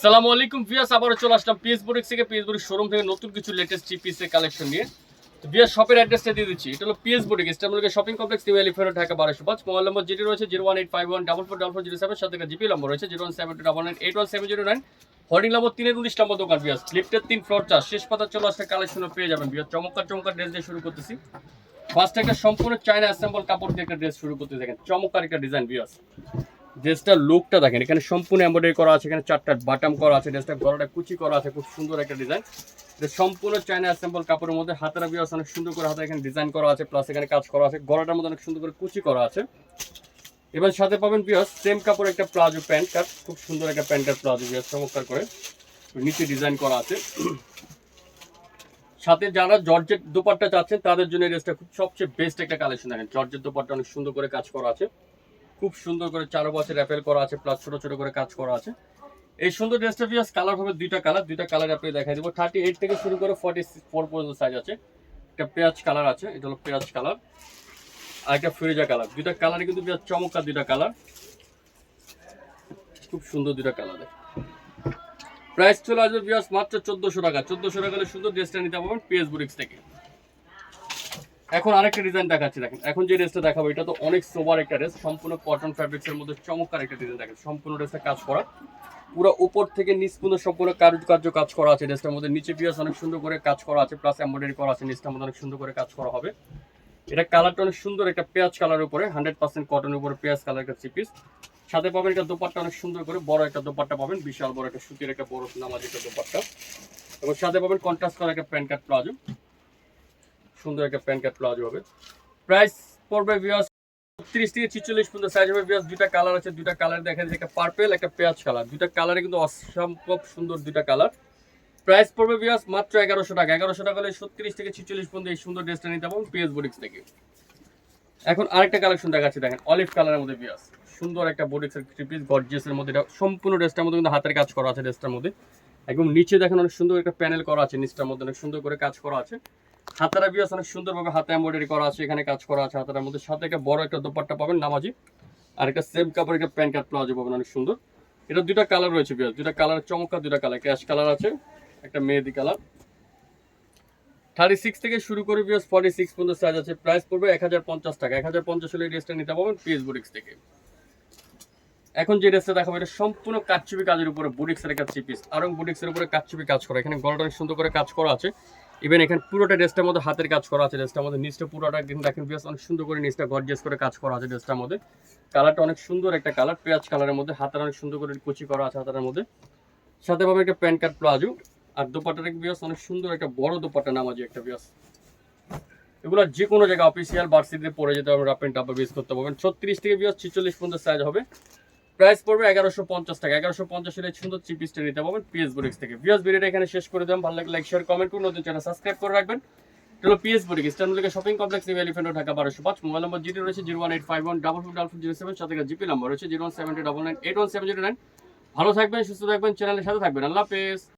সালামু আলাইকুম ভিয়াস আবারও চলে আসলাম পিএস বুটিক্স থেকে। পিএস বুটিক শোরুম থেকে নতুন কিছু লেটেস্ট পিসের কালেকশন নিয়ে। তো ভিয়াস শপের অ্যাড্রেসটা দিয়ে দিচ্ছি। এটা হলো PS boutique ইস্টামুলকে shopping complex new elephant Dhaka বারোশো পাঁচ মোবাইল নম্বর যেটি রয়েছে zero one eight five one double four double four zero seven সাথে জিপি নম্বর রয়েছে zero one seven two double nine eight one seven zero nine hoarding number তিনের উনিশ নম্বর দোকান ভিয়াস লিফটের তিন ফ্লোর চার। শেষ পাতা চলে আসলে কালেকশনও পেয়ে যাবেন ভিয়াস চমৎকার চমৎকার ড্রেস দিয়ে শুরু করতেছি। ফার্স্ট একটা সম্পূর্ণ চায়না অ্যাসেম্বল কাপড় দিয়ে একটা ড্রেস শুরু করতে দেখেন, চমৎকার একটা ডিজাইন ভিয়াস ড্রেসটার লুকটা দেখেন, এখানে সম্পূর্ণ এমব্রয়ডারি করা আছে, এখানে চারটা বাটাম করা আছে ড্রেসটা গলাটা কুচি করা আছে, খুব সুন্দর একটা ডিজাইন সম্পূর্ণ চায়না অ্যাসেম্বল কাপড়ের মধ্যে হাতের বিয়াস অনেক সুন্দর করে হাতে এখানে ডিজাইন করা আছে প্লাস এখানে কাজ করা আছে, গলাটার মধ্যে অনেক সুন্দর করে কুচি করা আছে। এবার সাথে পাবেন বিয়াস সেম কাপড় একটা প্লাজো প্যান্ট কাট খুব সুন্দর একটা প্যান্ট কাট প্লাজো বিয়াস চমৎকার করে নিচে ডিজাইন করা আছে। সাথে যারা জর্জেট দোপাট্টা চাচ্ছেন, তাদের জন্য এই ড্রেসটা খুব সবচেয়ে বেস্ট একটা কালেকশন দেখেন। জর্জেট দোপাট্টা অনেক সুন্দর করে কাজ করা আছে। খুব সুন্দর করে চারো র্যাপেল করা আছে প্লাস ছোট ছোট করে কাজ করা আছে। এই সুন্দর ড্রেসটা পিয়াস কালার হবে দুইটা কালার দুইটা কালার আপনি দেখাই দেবো। থার্টি এইট থেকে শুরু করে ফর্টি ফোর পর্যন্ত সাইজ আছে। একটা পেঁয়াজ কালার আছে, এটা হলো পেঁয়াজ কালার আর একটা ফিরোজা কালার দুইটা কালারই কিন্তু বিরাট চমৎকার দুইটা কালার খুব সুন্দর দুইটা কালার প্রাইস চলে আসবে বিয়াস মাত্র চোদ্দোশো টাকা। চোদ্দোশো টাকা সুন্দর ড্রেসটা নিতে পারবেন পিএস বুরিক্স থেকে। এখন আরেকটা ডিজাইন দেখাচ্ছি, দেখেন। এখন যে ড্রেসটা দেখাবো, এটা তো অনেক সোবার একটা ড্রেস সম্পূর্ণ কটন ফ্যাব্রিক্স এর মধ্যে চমৎকার একটা ডিজাইন দেখেন সম্পূর্ণ ড্রেসটা কাজ করা। পুরো উপর থেকে নিচ পর্যন্ত সম্পূর্ণ কারুকার্য কাজ করা আছে ড্রেসটার মধ্যে। নিচে পিয়াস অনেক সুন্দর করে কাজ করা আছে প্লাস এমব্রয়ডারি করা আছে, নিচটার মধ্যে অনেক সুন্দর করে কাজ করা হবে। এটা কালারটা অনেক সুন্দর, একটা পেঁয়াজ কালার উপরে হান্ড্রেড পার্সেন্ট কটনের উপরে পেঁয়াজ কালার একটা থ্রি পিস সাথে পাবেন একটা দোপাট্টা, অনেক সুন্দর করে বড় একটা দোপাট্টা পাবেন, বিশাল বড় একটা সুতির একটা বড় নামাজ একটা দোপাট্টা। এবং সাথে পাবেন কন্ট্রাস্ট করা একটা প্যান্ট কাট প্লাজো। সুন্দর একটা প্যান্ট কাট প্লাজো হবে। প্রাইস পড়বে বিয়াস তিরিশ থেকে ছিচল্লিশ পর্যন্ত সাইজ হবে। বিয়াস দুইটা কালার আছে, দুইটা কালার দেখা যাচ্ছে। একটা পার্পেল একটা পেঁয়াজ কালার দুইটা কালারে কিন্তু অসম্ভব সুন্দর দুইটা কালার প্রাইস পড়বে বিয়াস মাত্র এগারোশো টাকা। এগারোশো টাকা হলে সত্তিরিশ থেকে ছিচল্লিশ পর্যন্ত এই সুন্দর ড্রেসটা নিতে পারবেন পিএস বুটিক্স থেকে। এখন আরেকটা কালেকশন দেখাচ্ছি, দেখেন অলিভ কালারের মধ্যে বিয়াস সুন্দর একটা বুটিক্সের থ্রি পিস গর্জিয়াসের মধ্যে। এটা সম্পূর্ণ ড্রেসটার মধ্যে কিন্তু হাতের কাজ করা আছে ড্রেসটার মধ্যে। একদম নিচে দেখেন অনেক সুন্দর একটা প্যানেল করা আছে। নিচটার মধ্যে অনেক সুন্দর করে কাজ করা আছে। হাতারা বিয়াস অনেক সুন্দরভাবে হাতে এমব্রয়ডারি করা আছে, এখানে কাজ করা আছে হাতার মধ্যে। সাথে একটা বড় একটা দোপাট্টা পাবেন, নামাজি। আর একটা সেম কাপড় একটা প্যান্ট কাট প্লাজো পাবেন, অনেক সুন্দর। এটা দুইটা কালার রয়েছে বিয়াস দুইটা কালার চমৎকার, দুইটা কালার ক্যাশ কালার আছে, একটা মেহেদি কালার থার্টি সিক্স থেকে শুরু করে বিয়াস ফর্টি সিক্স পর্যন্ত সাইজ আছে। প্রাইস পড়বে এক হাজার পঞ্চাশ টাকা। এক হাজার পঞ্চাশ হলে ড্রেসটা নিতে পারবেন পিএস বুটিক্স থেকে। এখন যে ড্রেসটা দেখাবো, এটা সম্পূর্ণ কাচ্চুপি কাজের উপরে বুটিক্সের একটা থ্রি পিস আরং বুটিক্সের উপরে কাচ্চুপি কাজ করা, এখানে গলাটা অনেক সুন্দর করে কাজ করা আছে। ইভেন এখানে পুরোটা ড্রেসটার মধ্যে হাতের কাজ করা আছে, ড্রেসটার মধ্যে নিচটা পুরোটা কিন্তু দেখেন বেশ অনেক সুন্দর করে নিচটা গর্জিয়াস করে কাজ করা আছে ড্রেসটার মধ্যে। কালারটা অনেক সুন্দর একটা কালার পেঁয়াজ কালারের মধ্যে, হাতের অনেক সুন্দর করে কুচি করা আছে হাতের মধ্যে। সাথে পাবে একটা প্যান্ট কাট প্লাজো, আর দোপাটার বিয়াস অনেক সুন্দর একটা বড় দোপাটা নামাজি একটা বিয়াস এগুলো যে কোনো জায়গায় অফিসিয়াল বার্সিতে পরে যেতে পারবেন আপনি ডাব্বা বিউজ করতে পারবেন। ছত্রিশ থেকে বিয়াস ছিচল্লিশ পর্যন্ত সাইজ হবে। প্রাইস পড়বে এগারোশো পঞ্চাশ টাকা। এগারোশো পঞ্চাশ এর সুন্দর থ্রি পিসটা নিতে পারবেন পিএস বোরিক্স থেকে। পিএস ভিডিওটা এখানে শেষ করে দেবেন। ভালো লাগে লাইক শেয়ার কমেন্ট করুন। নতুন চ্যানেল সাবস্ক্রাইব করে রাখবেন। হলো পিএস বোরিক ইস্টার্নলিকা shopping complex new elephant Dhaka, বারোশো পাঁচ। মোবাইল নম্বর জিরো রয়েছে zero one eight five one double four double four zero seven. সাথে জিপি নাম্বার রয়েছে zero one seven double nine eight one seven zero nine. ভালো থাকবেন, সুস্থ থাকবেন চ্যানেলের সাথে থাকবেন। আল্লাহ হাফেজ।